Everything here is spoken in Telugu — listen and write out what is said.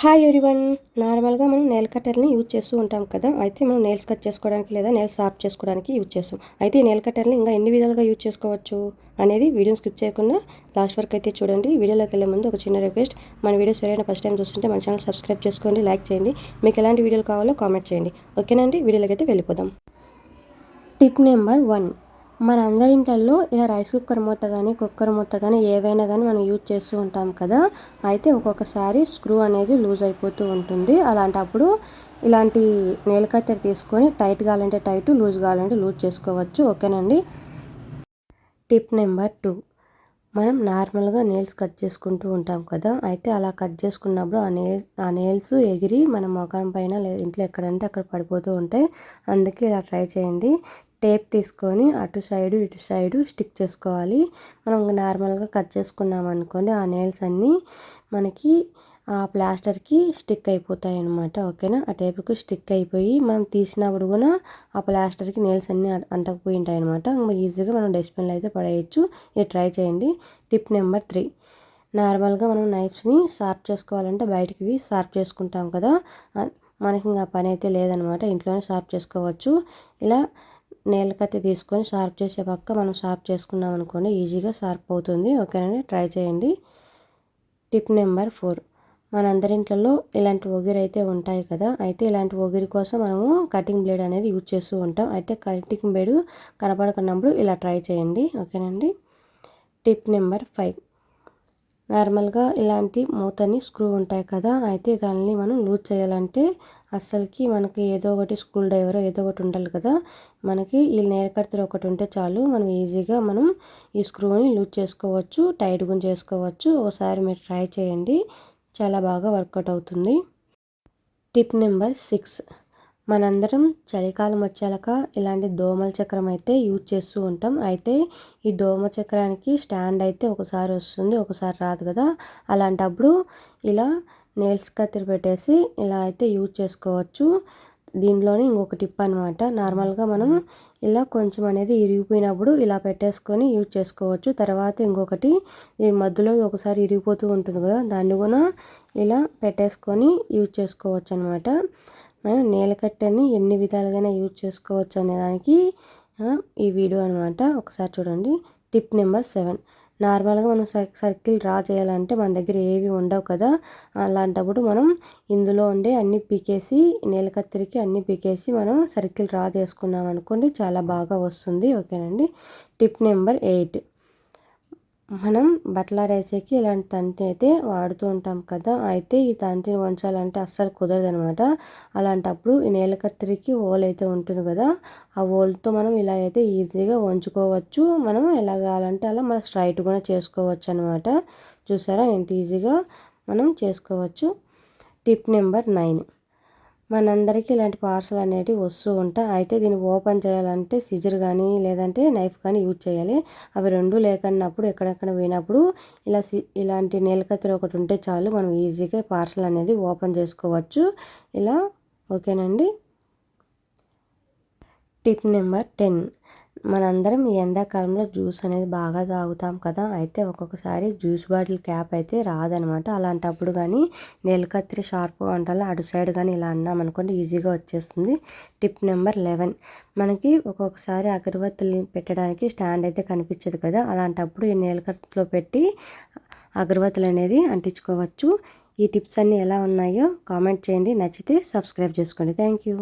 హాయ్ ఎవరివన్ నార్మల్గా మనం నెయిల్ కట్టర్ని యూజ్ చేస్తూ ఉంటాం కదా అయితే మనం నెయిల్స్ కట్ చేసుకోవడానికి లేదా నెయిల్స్ షార్ప్ చేసుకోవడానికి యూజ్ చేస్తాం. అయితే ఈ నెయిల్ కట్టర్ని ఇంకా ఎన్ని విధాలుగా యూజ్ చేసుకోవచ్చు అనేది వీడియో స్కిప్ చేయకుండా లాస్ట్ వరకు అయితే చూడండి. వీడియోలోకి వెళ్ళే ముందు ఒక చిన్న రిక్వెస్ట్ మన వీడియోస్ ఎవరైనా ఫస్ట్ టైం చూస్తుంటే మన ఛానల్ సబ్స్క్రైబ్ చేసుకోండి లైక్ చేయండి. మీకు ఎలాంటి వీడియోలు కావాలో కామెంట్ చేయండి. ఓకేనండి వీడియోలోకి అయితే వెళ్ళిపోదాం. టిప్ నెంబర్ వన్ మన అందరి ఇంట్లో ఇలా రైస్ కుక్కర్ మూత కానీ కుక్కర్ మూత కానీ ఏవైనా కానీ మనం యూజ్ చేస్తూ ఉంటాం కదా అయితే ఒక్కొక్కసారి స్క్రూ అనేది లూజ్ అయిపోతూ ఉంటుంది. అలాంటప్పుడు ఇలాంటి నేలకత్తెర తీసుకొని టైట్ కావాలంటే టైట్ లూజ్ కావాలంటే లూజ్ చేసుకోవచ్చు. ఓకేనండి? Tip number two. మనం నార్మల్గా నేల్స్ కట్ చేసుకుంటూ ఉంటాం కదా అయితే అలా కట్ చేసుకున్నప్పుడు ఆ నేల్ ఆ నేల్స్ ఎగిరి మన ముఖం పైన ఇంట్లో ఎక్కడంటే అక్కడ పడిపోతూ ఉంటాయి. అందుకే ఇలా ట్రై చేయండి. టేప్ తీసుకొని అటు సైడు ఇటు సైడు స్టిక్ చేసుకోవాలి. మనం నార్మల్గా కట్ చేసుకున్నాం అనుకోండి ఆ నెయిల్స్ అన్నీ మనకి ఆ ప్లాస్టర్కి స్టిక్ అయిపోతాయి అనమాట ఓకేనా? ఆ టేప్కి స్టిక్ అయిపోయి మనం తీసినప్పుడు కూడా ఆ ప్లాస్టర్కి నెయిల్స్ అన్నీ అంతకపోయి ఉంటాయి అనమాట ఈజీగా మనం డస్ట్బిన్లో అయితే పడేయచ్చు. ఇది ట్రై చేయండి. Tip number three. నార్మల్గా మనం నైఫ్స్ని షార్ప్ చేసుకోవాలంటే బయటికి షార్ప్ చేసుకుంటాం కదా. మనకి ఇంకా పని అయితే లేదనమాట ఇంట్లోనే షార్ప్ చేసుకోవచ్చు. ఇలా నేల కత్తి తీసుకొని షార్ప్ చేసే పక్క మనం షార్ప్ చేసుకున్నాం అనుకోండి ఈజీగా షార్ప్ అవుతుంది. ఓకేనండి? ట్రై చేయండి. Tip number four. మనందరింట్లలో ఇలాంటి ఒగిరి అయితే ఉంటాయి కదా అయితే ఇలాంటి ఒగిరి కోసం మనము కటింగ్ బ్లేడ్ అనేది యూజ్ చేస్తూ ఉంటాం. అయితే కటింగ్ బ్లేడ్ కనపడకున్నప్పుడు ఇలా ట్రై చేయండి. ఓకేనండి? Tip number five. నార్మల్గా ఇలాంటి మూతని స్క్రూ ఉంటాయి కదా అయితే దానిని మనం లూజ్ చేయాలంటే అస్సలకి మనకి ఏదో ఒకటి స్కూల్ డ్రైవర్ ఏదో ఒకటి ఉండాలి కదా. మనకి ఈ నేల ఒకటి ఉంటే చాలు. మనం ఈజీగా మనం ఈ స్క్రూని లూజ్ చేసుకోవచ్చు టైట్గా చేసుకోవచ్చు. ఒకసారి మీరు ట్రై చేయండి. చాలా బాగా వర్కౌట్ అవుతుంది. Tip number six. మనందరం చలికాలం వచ్చాక ఇలాంటి దోమల చక్రం అయితే యూజ్ చేస్తూ ఉంటాం. అయితే ఈ దోమ చక్రానికి స్టాండ్ అయితే ఒకసారి వస్తుంది ఒకసారి రాదు కదా. అలాంటప్పుడు ఇలా నెయిల్స్ కత్తిరి పెట్టేసి ఇలా అయితే యూజ్ చేసుకోవచ్చు. దీనిలోనే ఇంకొక టిప్ అనమాట నార్మల్గా మనం ఇలా కొంచెం అనేది ఇరిగిపోయినప్పుడు ఇలా పెట్టేసుకొని యూజ్ చేసుకోవచ్చు. తర్వాత ఇంకొకటి దీని మధ్యలో ఒకసారి ఇరిగిపోతూ ఉంటుంది కదా దాన్ని కూడా ఇలా పెట్టేసుకొని యూజ్ చేసుకోవచ్చు అనమాట మనం నేలకట్టని ఎన్ని విధాలుగానే యూజ్ చేసుకోవచ్చు అనే దానికి ఈ వీడియో అనమాట ఒకసారి చూడండి. Tip number seven. నార్మల్గా మనం సర్కిల్ డ్రా చేయాలంటే మన దగ్గర ఏవి ఉండవు కదా. అలాంటప్పుడు మనం ఇందులో ఉండే అన్ని పీకేసి నీలకత్తిరికి అన్ని పీకేసి మనం సర్కిల్ డ్రా చేసుకున్నాం అనుకోండి చాలా బాగా వస్తుంది. ఓకేనండి? Tip number eight. మనం బట్టల రేసేకి ఇలాంటి తంతి అయితే వాడుతూ ఉంటాం కదా అయితే ఈ తంతిని వంచాలంటే అస్సలు కుదరదు అనమాట అలాంటప్పుడు ఈ నేల కత్తిరికి ఓల్ అయితే ఉంటుంది కదా ఆ ఓల్తో మనం ఇలా అయితే ఈజీగా వంచుకోవచ్చు. మనం ఎలా కావాలంటే అలా మనం స్ట్రైట్ కూడా చేసుకోవచ్చు అనమాట చూసారా? ఎంత ఈజీగా మనం చేసుకోవచ్చు. Tip number nine. మనందరికీ ఇలాంటి పార్సల్ అనేటివి వస్తూ ఉంటాయి. అయితే దీన్ని ఓపెన్ చేయాలంటే సిజర్ కానీ లేదంటే నైఫ్ కానీ యూజ్ చేయాలి. అవి రెండు లేకన్నప్పుడు ఎక్కడెక్కడ పోయినప్పుడు ఇలా ఇలాంటి నీలకత్తిరి ఒకటి ఉంటే చాలు మనం ఈజీగా పార్సల్ అనేది ఓపెన్ చేసుకోవచ్చు. ఇలా ఓకేనండి? Tip number ten. మనందరం ఈ ఎండాకాలంలో జ్యూస్ అనేది బాగా తాగుతాం కదా. అయితే ఒక్కొక్కసారి జ్యూస్ బాటిల్ క్యాప్ అయితే రాదనమాట. అలాంటప్పుడు కానీ నెలకత్తిరి షార్ప్ వంటలు అటు సైడ్ కానీ ఇలా అన్నాం అనుకోండి ఈజీగా వచ్చేస్తుంది. Tip number eleven. మనకి ఒక్కొక్కసారి అగరబత్తులు పెట్టడానికి స్టాండ్ అయితే కనిపించదు కదా. అలాంటప్పుడు ఈ నెలకత్తిలో పెట్టి అగరబత్తులు అనేది అంటించుకోవచ్చు. ఈ టిప్స్ అన్నీ ఎలా ఉన్నాయో కామెంట్ చేయండి. నచ్చితే సబ్స్క్రైబ్ చేసుకోండి. Thank you.